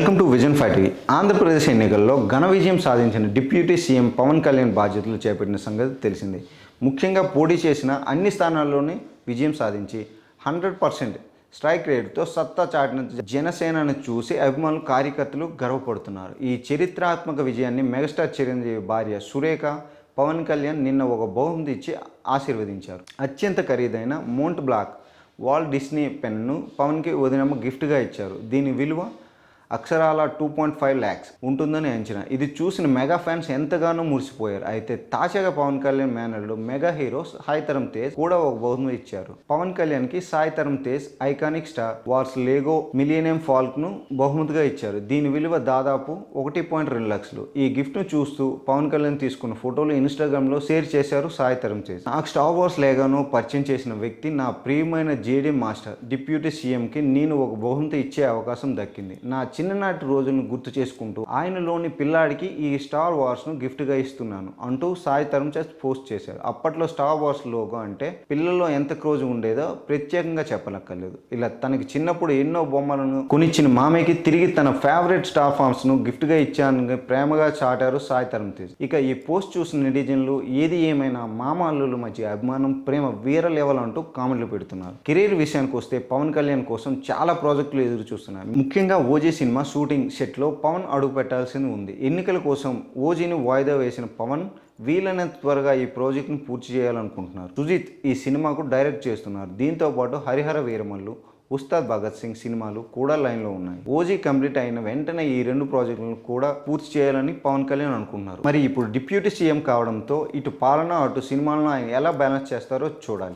Welcome to Vision Five TV Andhra Pradesh ఎన్నికల్లో ఘన విజయం సాధించిన డిప్యూటీ సీఎం పవన్ కళ్యాణ్ బాధ్యతలు చేపట్టిన సంగతి తెలిసింది. ముఖ్యంగా పోటీ చేసిన అన్ని స్థానాల్లోనే విజయం సాధించి హండ్రెడ్ పర్సెంట్ స్ట్రైక్ రేటుతో సత్తా చాటిన జనసేనను చూసి అభిమానులు కార్యకర్తలు గర్వపడుతున్నారు. ఈ చరిత్రాత్మక విజయాన్ని మెగాస్టార్ చిరంజీవి భార్య సురేఖ పవన్ కళ్యాణ్ నిన్న ఒక బహుమతి ఇచ్చి ఆశీర్వదించారు. అత్యంత ఖరీదైన Mont Blanc Walt Disney pen పవన్కి వదినమ్మ గిఫ్ట్గా ఇచ్చారు. దీని విలువ అక్షరాల టూ పాయింట్ ఫైవ్ ల్యాక్స్ ఉంటుందని అంచనా. ఇది చూసిన మెగా ఫ్యాన్స్ ఎంతగానో మురిసిపోయారు. అయితే తాజాగా పవన్ కళ్యాణ్ మేనర్లు మెగా హీరోస్ సాయితరం తేజ్ కూడా ఒక బహుమతి ఇచ్చారు. పవన్ కళ్యాణ్కి Saitharam Tej iconic Star Wars Lego Millennium ఫాల్క్ను బహుమతిగా ఇచ్చారు. దీని విలువ దాదాపు ఒకటి పాయింట్ రెండు లక్షలు. ఈ గిఫ్ట్ను చూస్తూ పవన్ కళ్యాణ్ తీసుకున్న ఫోటోలు ఇన్స్టాగ్రామ్లో షేర్ చేశారు సాయితరం తేజ్. నాకు స్టార్ వార్స్ లేగాను పరిచయం చేసిన వ్యక్తి నా ప్రియమైన జేడీ మాస్టర్ డిప్యూటీ సీఎం కి నేను ఒక బహుమతి ఇచ్చే అవకాశం దక్కింది. నా చిన్ననాటి రోజులను గుర్తు చేసుకుంటూ ఆయనలోని పిల్లాడికి ఈ స్టార్ వార్స్ను ఇస్తున్నాను అంటూ సాయి తరుణ్ చేసి పోస్ట్ చేశారు. అప్పట్లో స్టార్ వార్స్ లోగో అంటే పిల్లల్లో ఎంత క్రోజ్ ఉండేదో ప్రత్యేకంగా చెప్పనక్కర్లేదు. ఇలా తనకి చిన్నప్పుడు ఎన్నో బొమ్మలను కొనిచ్చిన మామయ్యకి తిరిగి తన ఫేవరెట్ స్టార్ ఫార్మ్స్ను గిఫ్ట్గా ఇచ్చాను ప్రేమగా చాటారు సాయి తరుణ్ తేజ్. ఇక ఈ పోస్ట్ చూసిన నెటిజన్లు ఏది ఏమైనా మామ అల్లుల మధ్య అభిమానం ప్రేమ వీర లెవెల్ అంటూ కామెంట్లు పెడుతున్నారు. కెరీర్ విషయానికి వస్తే పవన్ కళ్యాణ్ కోసం చాలా ప్రాజెక్టులు ఎదురు చూస్తున్నారు ముఖ్యంగా ఓజీ సినిమా షూటింగ్ సెట్లో పవన్ అడుగు పెట్టాల్సింది ఉంది. ఎన్నికల కోసం ఓజీని వాయిదా వేసిన పవన్ వీలైనంత త్వరగా ఈ ప్రాజెక్ట్ను పూర్తి చేయాలనుకుంటున్నారు. సుజిత్ ఈ సినిమాకు డైరెక్ట్ చేస్తున్నారు. దీంతో పాటు హరిహర వీరమల్లు ఉస్తాద్ భగత్ సింగ్ సినిమాలు కూడా లైన్లో ఉన్నాయి. ఓజీ కంప్లీట్ అయిన వెంటనే ఈ రెండు ప్రాజెక్టులను కూడా పూర్తి చేయాలని పవన్ కళ్యాణ్ అనుకుంటున్నారు. మరి ఇప్పుడు డిప్యూటీ సీఎం కావడంతో ఇటు పాలన అటు సినిమాలను ఆయన ఎలా బ్యాలెన్స్ చేస్తారో చూడాలి.